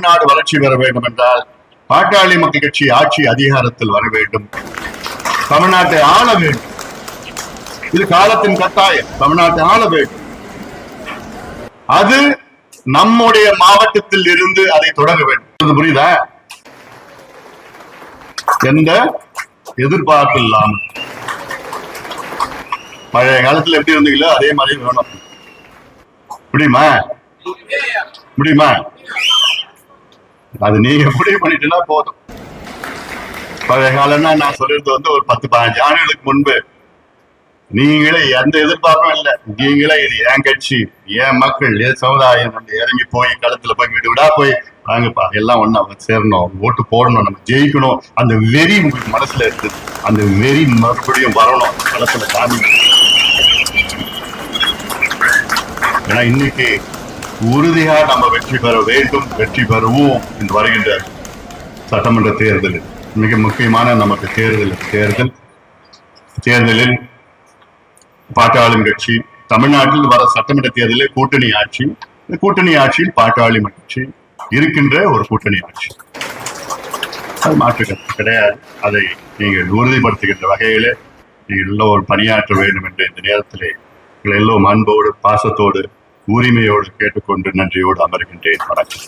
தமிழ்நாடு வளர்ச்சி பெற வேண்டும் என்றால் பாட்டாளி மக்கள் கட்சி ஆட்சி அதிகாரத்தில் வர வேண்டும். தமிழ்நாட்டை ஆள வேண்டும். இது காலத்தின் கட்டாயம். தமிழ்நாட்டை ஆள வேண்டும். அது நம்முடைய மாவட்டத்தில் இருந்து அதை தொடங்க வேண்டும். புரியுதா? எந்த எதிர்பார்ப்பு இல்லாம பழைய காலத்துல எப்படி இருந்தீங்களோ அதே மாதிரி வேணும். முடியுமா? முடியுமா? அது நீங்க முடிவு பண்ணிட்டுனா போதும். பழைய காலம்னா நான் சொல்றது வந்து ஒரு பத்து பதினஞ்சு ஆண்டுகளுக்கு முன்பு. நீங்களே எந்த எதிர்பார்ப்பும் இல்லை. நீங்களே இது என் கட்சி என் மக்கள் என் சமுதாயம் நம்ம இறங்கி போய் களத்துல போய் வீடு விடா போய் வாங்கப்பா எல்லாம் ஒண்ணா சேரணும். ஓட்டு போடணும் நம்ம ஜெயிக்கணும். அந்த வெறி உங்களுக்கு மனசுல இருக்குது அந்த வெறி மறுபடியும் வரணும். களத்துல காமி ஏன்னா இன்னைக்கு உறுதியா நம்ம வெற்றி பெற வேண்டும் வெற்றி பெறுவோம் என்று வருகின்ற சட்டமன்ற தேர்தல் மிக முக்கியமான நமக்கு தேர்தல் தேர்தல். தேர்தலில் பாட்டாளும் கட்சி தமிழ்நாட்டில் வர சட்டமன்ற தேர்தலில் கூட்டணி ஆட்சி. இந்த கூட்டணி ஆட்சியில் பாட்டாளி கட்சி இருக்கின்ற ஒரு கூட்டணி ஆட்சி. அது மாற்றுக்கிறது கிடையாது. அதை நீங்கள் உறுதிப்படுத்துகின்ற வகையிலே நீங்கள் எல்லோரும் பணியாற்ற வேண்டும் என்று இந்த நேரத்திலே எல்லோரும் அன்போடு பாசத்தோடு உரிமையோடு கேட்டுக்கொண்டு நன்றியோடு அமர்கின்றேன். வணக்கம்.